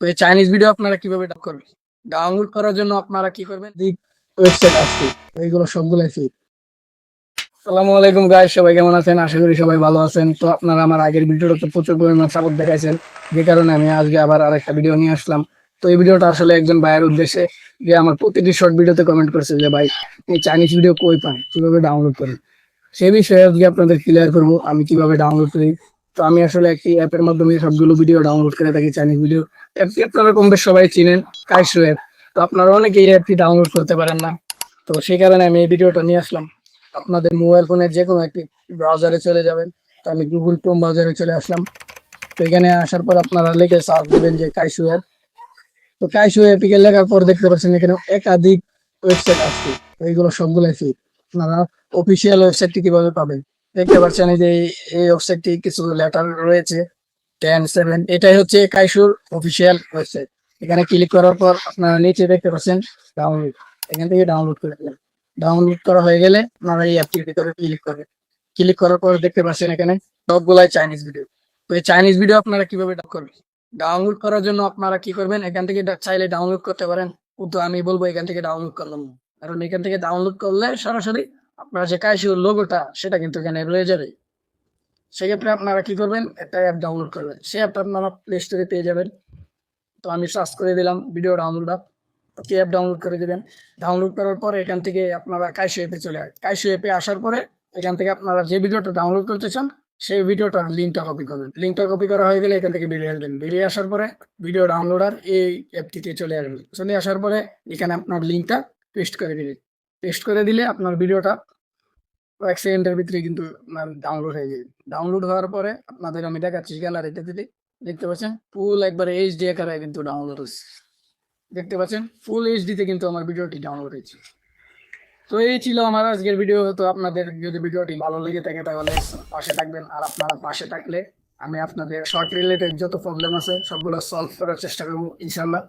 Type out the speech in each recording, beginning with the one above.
তো এই Chinese video আপনারা কীভাবে ডাউনলোড করবেন? ডাউনলোড করার জন্য আপনারা কি করবেন? ওয়েবসাইট আসছে এইগুলো সবগুলো ফেক আসসালামু আলাইকুম গাইস সবাই কেমন আছেন? আশা করি সবাই ভালো আছেন। তো আপনারা আমার আগের ভিডিওটাতে প্রচুর পরিমাণ সাপোর্ট দেখাইছেন। যে কারণে আমি আজকে আবার আরেকটা ভিডিও নিয়ে আসলাম। তো এই ভিডিওটা আসলে একজন ভাইয়ের উদ্দেশ্যে যে আমার প্রতিটি শর্ট ভিডিওতে কমেন্ট করছে যে, ভাই, এই চাইনিজ ভিডিও কই পান? কীভাবে ডাউনলোড করেন? সেই বিষয়ে আজকে আপনাদের ক্লিয়ার করব, আমি কীভাবে ডাউনলোড করি তো আমি আসলে একটি অ্যাপের মাধ্যমে সবগুলো ভিডিও ডাউনলোড করে থাকি চাইনিজ ভিডিও অ্যাপটি আপনারা কম বেশ সবাই চিনেন কাইশো অ্যাপ তো আপনারা অনেকে এই অ্যাপটি ডাউনলোড করতে পারেন না। তো সেই কারণে আমি এই ভিডিওটা নিয়ে আসলাম। আপনাদের মোবাইল ফোনের যে কোনো একটি ব্রাউজারে চলে যাবেন। তো আমি গুগল ক্রোম ব্রাউজারে চলে আসলাম। তো এখানে আসার পর আপনারা লিখে সার্চ দেবেন যে কাইশো অ্যাপ তো কাইশো অ্যাপিকে লেখার পর দেখতে পাচ্ছেন এখানে একাধিক ওয়েবসাইট আসছে এইগুলো সবগুলো ফেক আপনারা অফিসিয়াল ওয়েবসাইটটি কীভাবে পাবেন? দেখতে পাচ্ছেন যে এই- ওয়েবসাইটটি কিছু লেটার রয়েছে। টেন সেভেন এটাই হচ্ছে কাইশুর অফিসিয়াল ওয়েবসাইট এখানে ক্লিক করার পর আপনারা নিচে দেখতে পাচ্ছেন ডাউনলোড এখান থেকে ডাউনলোড করে দেবেন ডাউনলোড করা হয়ে গেলে আপনারা এই অ্যাপটির ভিতরে ক্লিক করবেন। ক্লিক করার পর দেখতে পাচ্ছেন এখানে সবগুলাই চাইনিজ ভিডিও তো এই চাইনিজ ভিডিও আপনারা কীভাবে করবেন? ডাউনলোড করার জন্য আপনারা কি করবেন? এখান থেকে চাইলে ডাউনলোড করতে পারেন। কিন্তু আমি বলব এখান থেকে ডাউনলোড করলাম। কারণ এখান থেকে ডাউনলোড করলে সরাসরি আপনার যে কাইশুর লোগোটা সেটা কিন্তু এখানে যাবে। সেক্ষেত্রে আপনারা কি করবেন? একটা অ্যাপ ডাউনলোড করবেন। সেই অ্যাপটা আপনারা প্লে স্টোরে পেয়ে যাবেন। তো আমি সার্চ করে দিলাম ভিডিও ডাউনলোড অ্যাপ কি অ্যাপ ডাউনলোড করে দিবেন? ডাউনলোড করার পরে এখান থেকে আপনারা কাইশো অ্যাপে চলে আসেন কাইশো অ্যাপে আসার পরে এখান থেকে আপনারা যে ভিডিওটা ডাউনলোড করতে চান, সেই ভিডিওটার লিঙ্কটা কপি করবেন। লিঙ্কটা কপি করা হয়ে গেলে এখান থেকে বেরিয়ে আসবেন। বেরিয়ে আসার পরে ভিডিও ডাউনলোডার এই অ্যাপটিতে চলে আসবেন। চলে আসার পরে এখানে আপনার লিঙ্কটা পেস্ট করে দিবেন। পেস্ট করে দিলে আপনার ভিডিওটা কয়েক সেকেন্ডের ভিতরে কিন্তু ডাউনলোড হয়ে যাবে। ডাউনলোড হওয়ার পরে আপনাদের আমি দেখাচ্ছি গ্যালারিতে দিলে দেখতে পাচ্ছেন? ফুল একবারে এইচডি আকারে কিন্তু ডাউনলোড হচ্ছে। দেখতে পাচ্ছেন? ফুল এইচডিতে কিন্তু আমার ভিডিওটি ডাউনলোড হয়েছে। তো এই ছিল আমার আজকের ভিডিও তো আপনাদের যদি ভিডিওটি ভালো লেগে থাকে তাহলে পাশে থাকবেন। আর আপনারা পাশে থাকলে আমি আপনাদের শর্ট রিলেটেড যত প্রবলেম আছে সবগুলো সলভ করার চেষ্টা করব ইনশাল্লাহ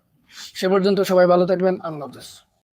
সে পর্যন্ত সবাই ভালো থাকবেন। আল্লাহ হাফেজ।